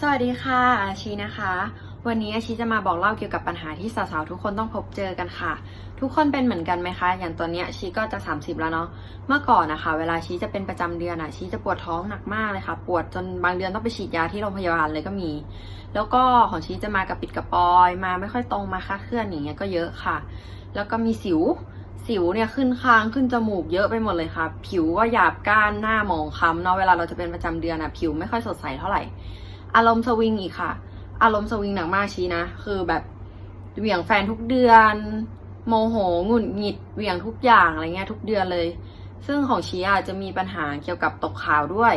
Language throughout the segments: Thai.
สวัสดีค่ะ อาชีนะคะ วันนี้อาชีจะมาบอกเล่าเกี่ยวกับปัญหาที่สาวๆทุกคนต้องพบเจอกันค่ะ ทุกคนเป็นเหมือนกันไหมคะ อย่างตอนเนี้ยชีก็จะ 30 แล้วเนาะเมื่อก่อนนะคะ เวลาชีจะเป็นประจำเดือนอะชีจะปวดท้องหนักมากเลยค่ะ ปวดจนบางเดือนต้องไปฉีดยาที่โรงพยาบาลเลยก็มี แล้วก็ของชีจะมากระปิดกระปอย มาไม่ค่อยตรงมาคลาดเคลื่อนอย่างเงี้ยก็เยอะค่ะ แล้วก็มีสิวสิวเนี่ยขึ้นคางขึ้นจมูกเยอะไปหมดเลยค่ะ ผิวก็หยาบก้านหน้าหมองคล้ำเนาะเวลาเราจะเป็นประจำเดือนอะผิวไม่ค่อยสดใสเท่าไหร่ อารมณ์สวิงอีกค่ะ อารมณ์สวิงหนักมากชี้นะ คือแบบเหวี่ยงแฟนทุกเดือน โมโหหงุดหงิดเหวี่ยงทุกอย่างอะไรเงี้ยทุกเดือนเลย ซึ่งของชีอาจจะมีปัญหาเกี่ยวกับตกขาวด้วย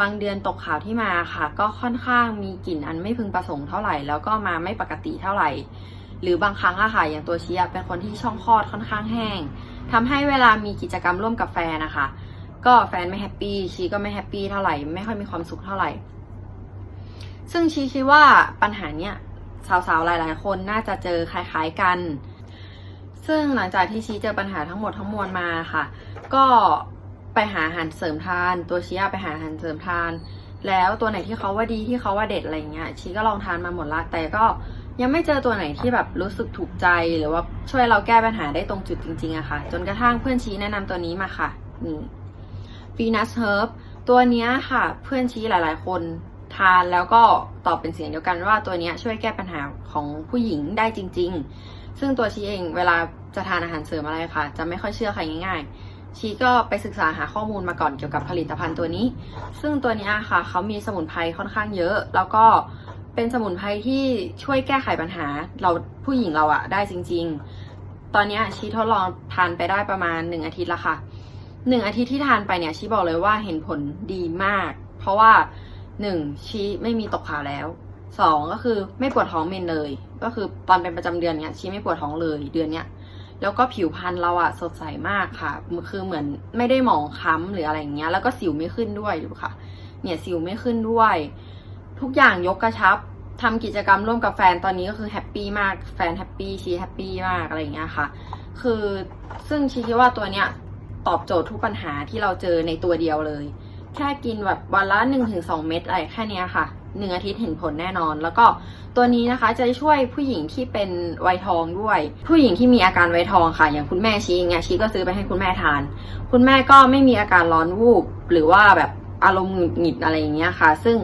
บางเดือนตกขาวที่มาค่ะ ก็ค่อนข้างมีกลิ่นอันไม่พึงประสงค์เท่าไหร่ แล้วก็มาไม่ปกติเท่าไหร่ หรือบางครั้งอะค่ะอย่างตัวชีอะเป็นคนที่ช่องคลอดค่อนข้างแห้งทำให้เวลามีกิจกรรมร่วมกับแฟนนะคะก็แฟนไม่แฮปปี้ชีก็ไม่แฮปปี้เท่าไหร่ ไม่ค่อยมีความสุขเท่าไหร่ ซึ่งชีคิดว่าปัญหาเนี้ยสาวๆ หลายๆ คนน่าจะเจอคล้ายๆกัน ซึ่งหลังจากที่ชีเจอปัญหาทั้งหมดทั้งมวลมาค่ะ ก็ไปหาอาหารเสริมทาน ตัวชีอะไปหาอาหารเสริมทาน แล้วตัวไหนที่เขาว่าดีที่เขาว่าเด็ดอะไรเงี้ยชีก็ลองทานมาหมดละแต่ก็ยังไม่เจอตัวไหนที่แบบรู้สึกถูกใจหรือว่าช่วยเราแก้ปัญหาได้ตรงจุดจริงๆอะค่ะ จนกระทั่งเพื่อนชีแนะนำตัวนี้มาค่ะนี่ฟีนัสเฮิร์บตัวเนี้ยค่ะ เพื่อนชี้หลายๆ คนานแล้วก็ตอบเป็นเสียงเดียวกันว่าตัวนี้ช่วยแก้ปัญหาของผู้หญิงได้จริง ๆ ซึ่งตัวชีเองเวลาจะทานอาหารเสริมอะไรค่ะ จะไม่ค่อยเชื่อใครง่ายๆ ชีก็ไปศึกษาหาข้อมูลมาก่อนเกี่ยวกับผลิตภัณฑ์ตัวนี้ ซึ่งตัวนี้ค่ะ เขามีสมุนไพรค่อนข้างเยอะ แล้วก็เป็นสมุนไพรที่ช่วยแก้ไขปัญหาเราผู้หญิงเราอะได้จริง ๆ ตอนนี้ชีทดลองทานไปได้ประมาณหนึ่งอาทิตย์ละค่ะหนึ่งอาทิตย์ที่ทานไปเนี่ยชีบอกเลยว่าเห็นผลดีมาก เพราะว่า หนึ่งชีไม่มีตกขาวแล้วสองก็คือไม่ปวดท้องเมนเลย ก็คือตอนเป็นประจำเดือนเนี่ยชีไม่ปวดท้องเลยเดือนเนี้ยแล้วก็ผิวพรรณเราอะสดใสมากค่ะ คือเหมือนไม่ได้หมองคล้ำหรืออะไรอย่างเงี้ย แล้วก็สิวไม่ขึ้นด้วยดูค่ะ เนี่ยสิวไม่ขึ้นด้วย ทุกอย่างยกกระชับทำกิจกรรมร่วมกับแฟนตอนนี้ก็คือแฮปปี้มาก แฟนแฮปปี้ชีแฮปปี้มากอะไรอย่างเงี้ยค่ะ คือซึ่งชีคิดว่าตัวเนี้ยตอบโจทย์ทุกปัญหาที่เราเจอในตัวเดียวเลย แค่กินแบบวันละ1นถึงสเม็ดอะไรแค่นี้ค่ะหนึ่งอาทิตย์เห็นผลแน่นอน แล้วก็ตัวนี้นะคะจะช่วยผู้หญิงที่เป็นวัยทองด้วย ผู้หญิงที่มีอาการวัยทองค่ะ อย่างคุณแม่ชีเงี้ยชีก็ซื้อไปให้คุณแม่ทาน คุณแม่ก็ไม่มีอาการร้อนวูบหรือว่าแบบอารมณ์หงุดหงิดอะไรอย่างเงี้ยค่ะ ซึ่ง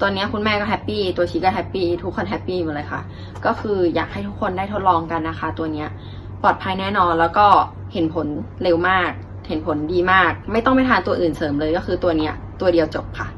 ตัวนี้คุณแม่ก็แฮปปี้ตัวชีก็แฮปปี้ทุกคนแฮปปี้หมดเลยค่ะ ก็คืออยากให้ทุกคนได้ทดลองกันนะคะ ตัวเนี้ยปลอดภัยแน่นอนแล้วก็เห็นผลเร็วมาก เห็นผลดีมาก ไม่ต้องไปทานตัวอื่นเสริมเลยก็คือตัวเนี้ยตัวเดียวจบค่ะ